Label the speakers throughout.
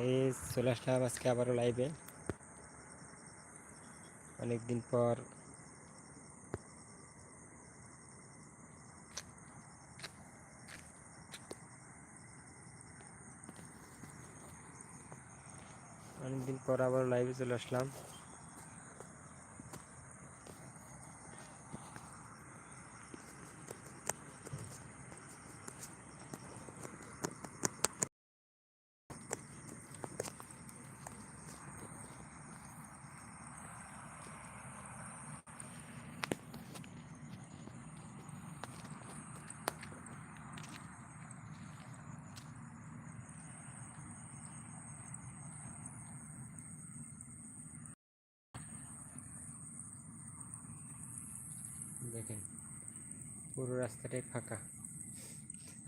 Speaker 1: এই চলে আসলাম আজকে আবারও লাইভে অনেকদিন পর অনেকদিন পর আবার লাইভে চলে আসলাম। দেখেন, পুরো রাস্তাটাই ফাঁকা।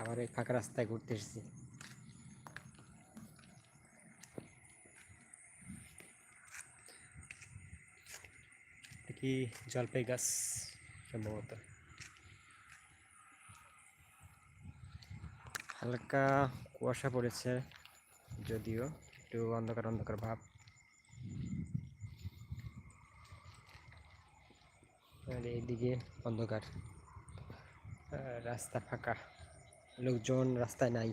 Speaker 1: আবার এই ফাঁকা রাস্তায় ঘুরতে এসেছি। কি জলপাই গাছ সম্ভবত? হালকা কুয়াশা পড়েছে, যদিও একটু অন্ধকার অন্ধকার ভাব। আর এইদিকে অন্ধকার। রাস্তা ফাঁকা। লোকজন রাস্তায় নাই।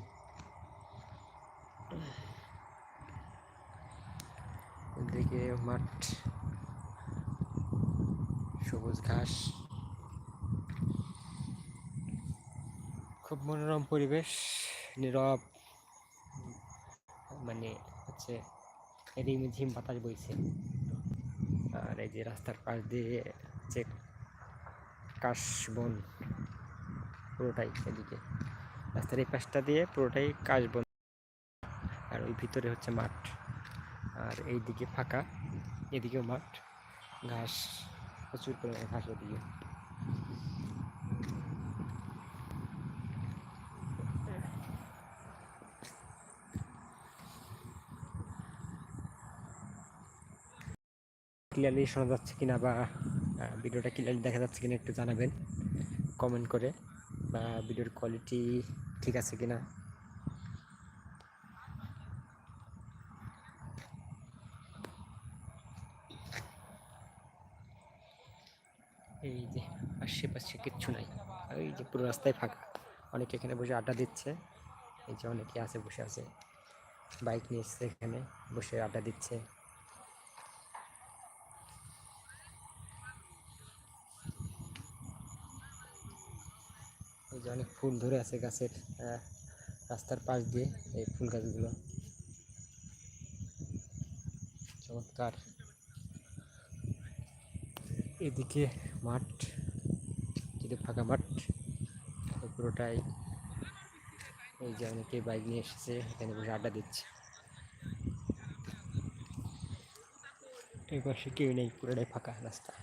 Speaker 1: এদিকে মাঠ। সবুজ ঘাস। খুব মনোরম পরিবেশ, নীরব। মানে হচ্ছে রিমঝিম বাতাস বইছে। আর এই যে রাস্তার পাশ দিয়ে যে কাশবন পুরোটাই এদিকে। রাস্তার এই পাশটা দিয়ে পুরোটাই কাশবন আর ওই ভিতরে হচ্ছে মাঠ। আর এই দিকে ফাঁকা, এদিকেও মাঠ। ঘাস, প্রচুর পরিমাণে ঘাস ওদিকে। ক্লিয়ারলি শোনা যাচ্ছে কিনা বা ভিডিওটা ক্লিয়ারলি দেখা যাচ্ছে কিনা একটু জানাবেন কমেন্ট করে, বা ভিডিওর কোয়ালিটি ঠিক আছে কিনা। এই যে আশেপাশে কিচ্ছু নাই, এই যে পুরো রাস্তায় ফাঁকা। অনেকে এখানে বসে আড্ডা দিচ্ছে, এই যে অনেকে আছে, বসে আছে। বাইক নিয়ে এসছে এখানে, বসে আড্ডা দিচ্ছে। যে অনেক ফুল ধরে আছে গাছের রাস্তার পাশ দিয়ে এই ফুল গাছগুলো। চমৎকার। এদিকে মাঠ যেটা ফাঁকা মাঠ। পুরোটাই। এই যে অনেকে বাইক নিয়ে এসেছে, এখানে বসে আড্ডা দিচ্ছে। এই পাশে কেউ নেই, পুরোটাই ফাঁকা রাস্তা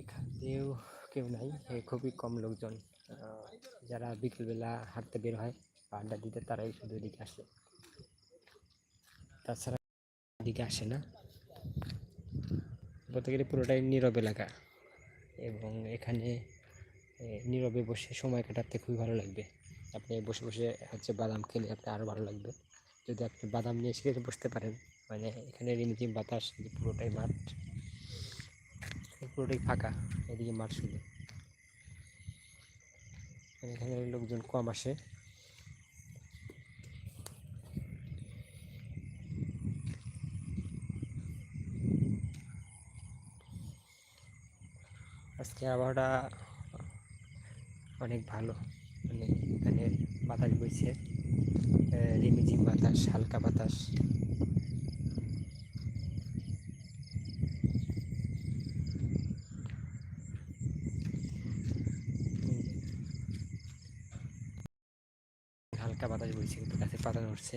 Speaker 1: এখান দিয়েও কেউ নাই এ খুবই কম লোকজন যারা বিকেলবেলা হাঁটতে বের হয় বা আড্ডা দিতে, তারাই শুধু এদিকে আসে। তাছাড়া এদিকে আসে না। বলতে গেলে পুরোটাই নীরব এলাকা এবং এখানে নীরবে বসে সময় কাটাতে খুবই ভালো লাগবে। আপনি বসে বসে হচ্ছে বাদাম খেলে আপনার আরও ভালো লাগবে। যদি আপনি বাদাম নিয়ে এসে বসতে পারেন মানে এখানে রিমঝিম বাতাস, পুরোটাই মাঠ, পুরোটাই ফাঁকা, এদিকে মাঠ শুধু। এখানে লোকজন কম আসে। আজকে আবহাওয়াটা অনেক ভালো। মানে এখানে বাতাস বইছে। আহ, রিমিঝিম বাতাস হালকা বাতাস। হালকা বাতাস বইছে, কিন্তু গাছের পাতা নড়ছে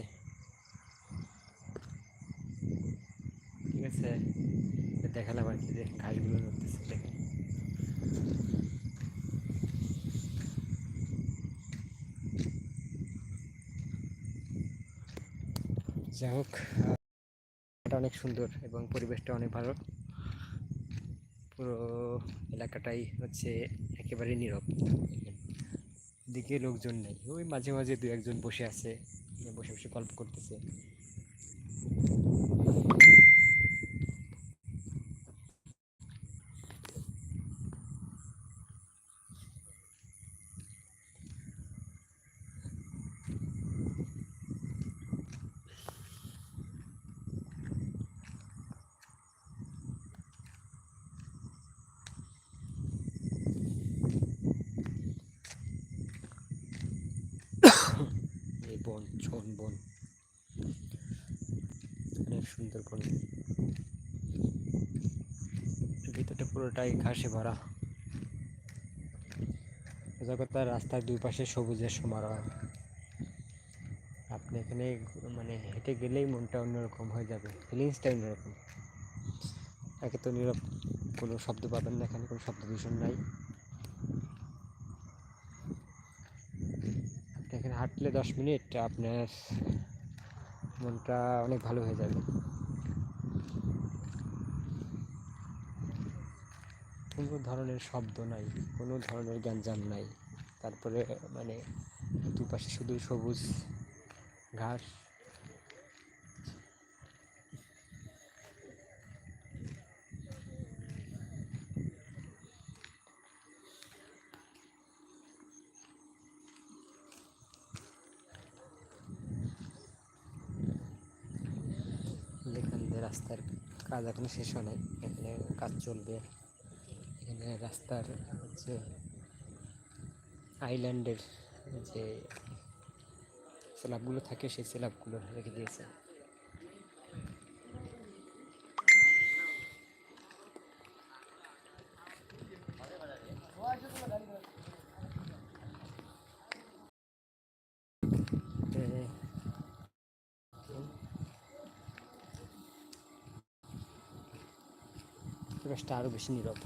Speaker 1: ঠিক আছে? দেখালাম আর কি, যে ঘাসগুলো নড়তেছে দেখেন। যাই হোক অনেক সুন্দর এবং পরিবেশটা অনেক ভালো। পুরো এলাকাটাই হচ্ছে একেবারে নীরব। দিকে লোকজন নেই। ওই মাঝে মাঝে দু একজন বসে আছে বসে বসে গল্প করতেছে এই বন ছোন বন। অনেক সুন্দর বন। ভিতরটা পুরোটাই ঘাসে ভরা। জগতার রাস্তার দুই পাশে সবুজের সমারোহ। আপনি এখানে মানে হেঁটে গেলেই মনটা অন্যরকম হয়ে যাবে। ফিলিংসটা অন্যরকম। একে তো নীরব কোনো শব্দ পাবেন না, এখানে কোনো শব্দ দূষণ নাই আপনি এখানে হাঁটলে দশ মিনিট, আপনার মনটা অনেক ভালো হয়ে যাবে। কোনো ধরনের শব্দ নাই, কোনো ধরনের গ্যাঞ্জাম নাই। তারপরে মানে দুপাশে শুধু সবুজ ঘাস এখান দিয়ে রাস্তার কাজ এখনও শেষ হয় নাই। এখানে কাজ চলবে। এখানে রাস্তার হচ্ছে আইল্যান্ডের যে স্ল্যাবগুলো থাকে, সেই স্ল্যাবগুলো রেখে দিয়েছে এ, পরিবেশটা আরও বেশি নীরব।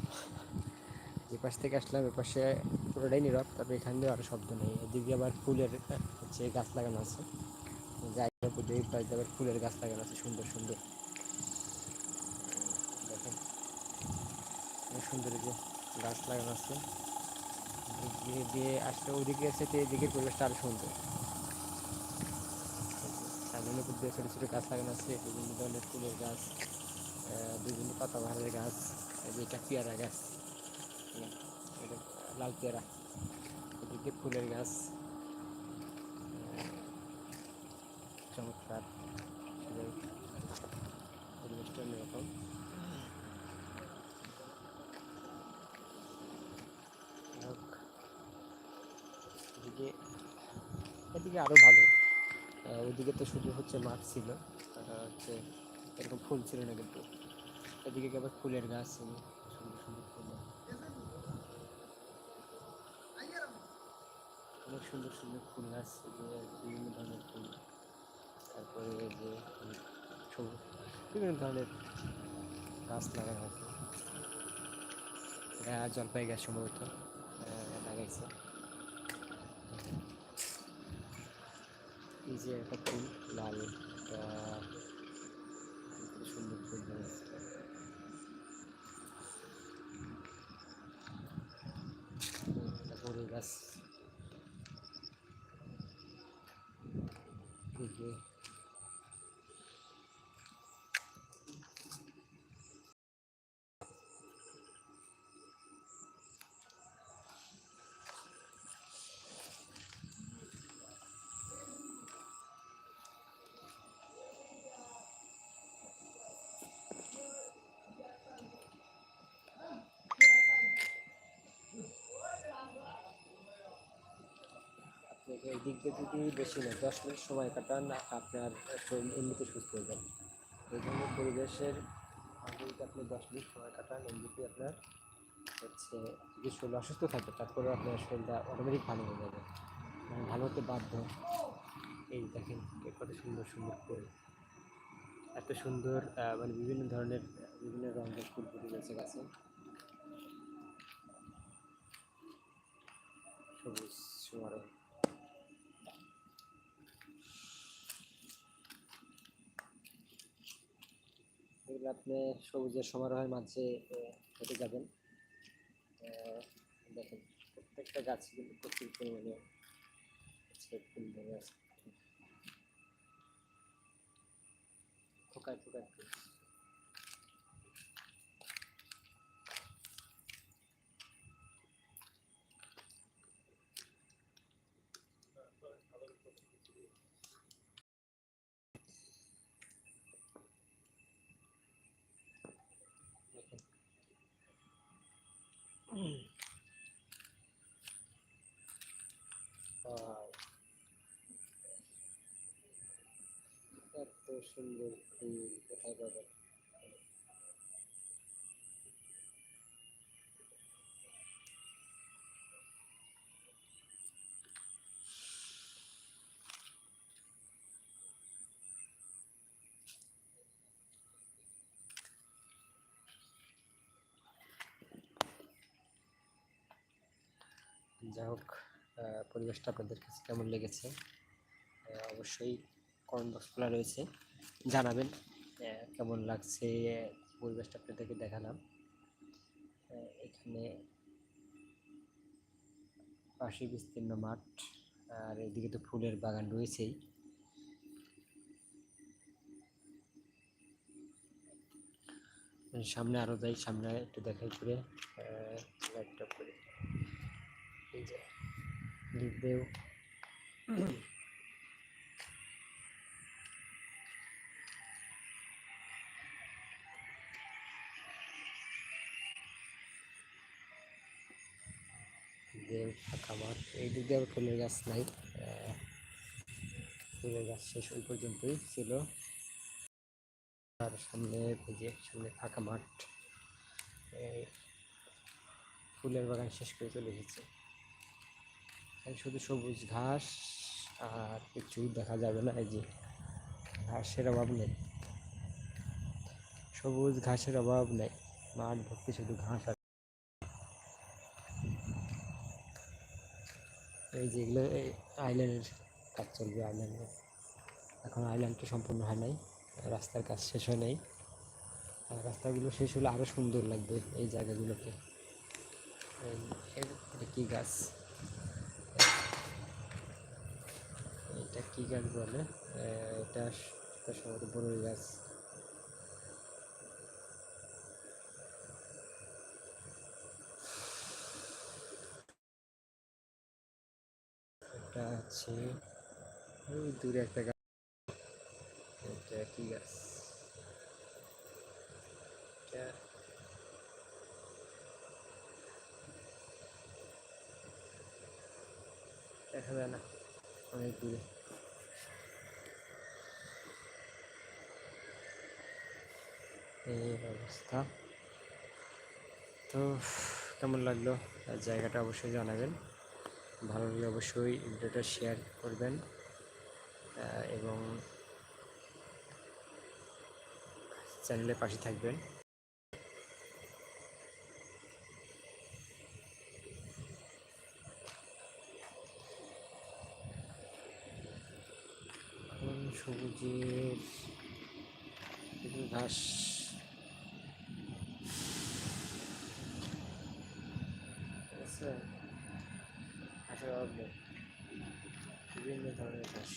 Speaker 1: যে পাশ থেকে আসলাম, এ পাশে পুরোটাই নীরব তবে এখান দিয়ে আরও শব্দ নেই। এদিকে আবার ফুলের, হচ্ছে গাছ লাগানো আছে। জায়গা পুজো এই পাশে আবার ফুলের গাছ লাগানো আছে, সুন্দর সুন্দর। দেখেন সুন্দর যে গাছ লাগানো আছে। দিয়ে দিয়ে আসলে ওইদিকে আছে তো এদিকের পরিবেশটা আরও সুন্দর। উপর দিয়ে ছোটো ছোটো গাছ লাগানো আছে, বিভিন্ন ধরনের ফুলের গাছ। বিভিন্ন পাতাবাহারের গাছ এটা পেয়ারা গাছ এটা লাল পেয়ারা এদিকে ফুলের গাছ চমৎকার আসলে পরিবেশটা অন্যরকম। এদিকে এদিকে আরও ভালো। আহ, ওইদিকে তো শুধু হচ্ছে মাঠ ছিল হচ্ছে এরকম ফুল ছিল না কিন্তু। এদিকে আবার ফুলের গাছ সুন্দর সুন্দর ফুল। অনেক সুন্দর সুন্দর ফুল গাছ বিভিন্ন ধরনের ফুল। তারপরে যে সবুজ, বিভিন্ন ধরনের গাছ লাগানো আছে এটা জলপাই গাছ সম্ভবত লাগাইছে। এই যে একটা ফুল, লাল একটা কত সুন্দর ফুল লাগাইছে একটা বড় গাছ এই এই দিক দিয়ে যদি বেশি না দশ মিনিট সময় কাটান, আপনার শরীর এমনিতে সুস্থ হয়ে যাবে। এই ধরনের পরিবেশের যদি আপনি দশ মিনিট সময় কাটান এমনিতে আপনার হচ্ছে যদি শরীর অসুস্থ থাকে তারপরে আপনার শরীরটা অটোমেটিক ভালো হয়ে যাবে। মানে ভালো হতে বাধ্য। এই দেখেন কত সুন্দর সুন্দর ফুল। এত সুন্দর মানে বিভিন্ন ধরনের, বিভিন্ন রঙের ফুল ফুটে গেছে গাছে। সবুজ, সমারোহ আসলে আপনি সবুজের সমারোহের মাঝে হেঁটে যাবেন দেখেন, প্রত্যেকটা গাছ কিন্তু প্রচুর পরিমাণে ফুল ধরে আছে খোকায় খোকায় ফুল। দেখেন Wow. এত সুন্দর কোথায় যাই হোক পরিবেশটা আপনাদের কাছে কেমন লেগেছে? অবশ্যই কমেন্ট বক্স খোলা রয়েছে। জানাবেন। কেমন লাগছে পরিবেশটা আপনাদেরকে দেখালাম। এখানে পাশে বিস্তীর্ণ মাঠ, আর এদিকে তো ফুলের বাগান রয়েছেই। সামনে আরও যাই, সামনে একটু দেখাই করে লাইটটা করে। এই যে দেও ফাঁকা মাঠ এই দিক দিয়ে ফুলের গাছ নাই ফুলের গাছ শেষ ওই পর্যন্তই ছিল। আর সামনে এই সামনে ফাঁকা মাঠ ফুলের বাগান শেষ করে চলে এসেছে। শুধু সবুজ ঘাস, আর কিছু দেখা যাবে না, এই যে ঘাসের অভাব নেই। সবুজ ঘাসের অভাব নেই, মাঠ ভর্তি শুধু ঘাস এই যেগুলো আইল্যান্ডের কাজ চলবে আইল্যান্ডে এখন আইল্যান্ডটা সম্পূর্ণ হয় নাই, রাস্তার কাজ শেষ হয় নাই। আর রাস্তাগুলো শেষ হলে আরও সুন্দর লাগবে এই জায়গাগুলোকে এটা কী গাছ? এটা কী গাছ বলে? এটা সম্ভবত বড়ই গাছ। হচ্ছে ওই দূরে একটা গাছ এটা কি গাছ? দেখা যায় না, অনেক দূরে। এই অবস্থা। তো কেমন লাগল? জায়গাটা অবশ্যই জানাবেন। ভালো লাগলে অবশ্যই ভিডিওটা শেয়ার করবেন এবং চ্যানেলের পাশে থাকবেন। সবুজের ঘাস ঠিক আছে ঘাসের অভাব নেই বিভিন্ন ধরনের ঘাস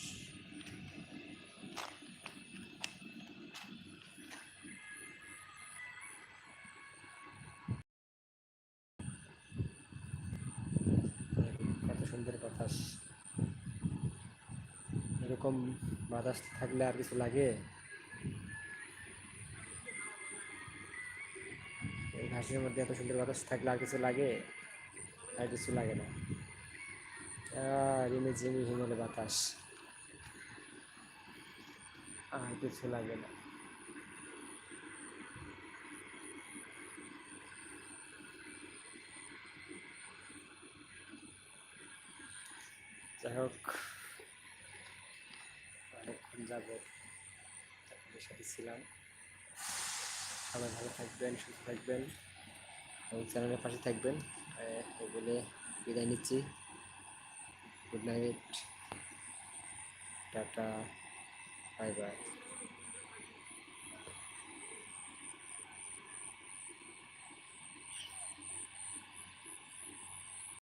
Speaker 1: কত সুন্দর বাতাস এরকম বাতাস থাকলে আর কিছু লাগে? এই ঘাসের মধ্যে এত সুন্দর বাতাস থাকলে আর কিছু লাগে? আর কিছু লাগে না। রিমে ঝিমি হিমেলে বাতাস। আর কিছু লাগে না। যাই হোক। অনেকক্ষণ যাব। আপনাদের সাথে ছিলাম। সবাই ভালো থাকবেন, সুস্থ থাকবেন। এবং চ্যানেলের পাশে থাকবেন। বলে বিদায় নিচ্ছি। Good night. Tata. Bye bye.